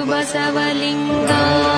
बसवलिङ्गाय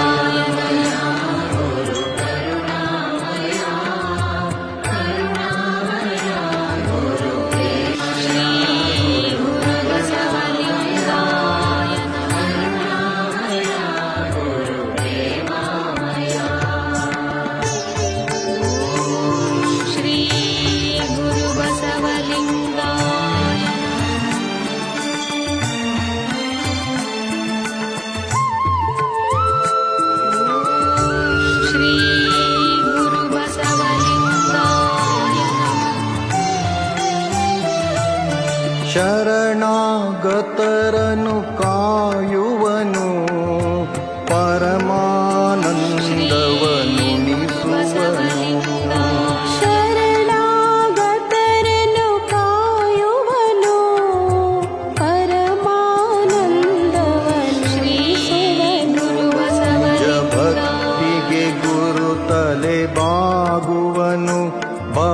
शरणागतरनुकायुवनु परमान सुन्दवनुसुव शरणगतरनुकयुवनु परमानन्द श्रीवनु जक्ति गुरुतले बागुवनु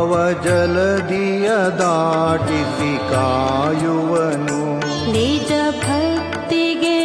ಯಾವ ಜಲದಿಯ ದಾಟಿಸಿ ಕಾಯುವನು. ನಿಜ ಭಕ್ತಿಗೆ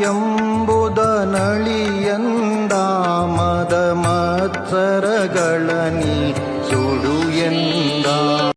ಎಂಬುದನಳಿಯಂದ ಮದ ಮತ್ಸರಗಳನಿ ಸುಡು ಎಂದ.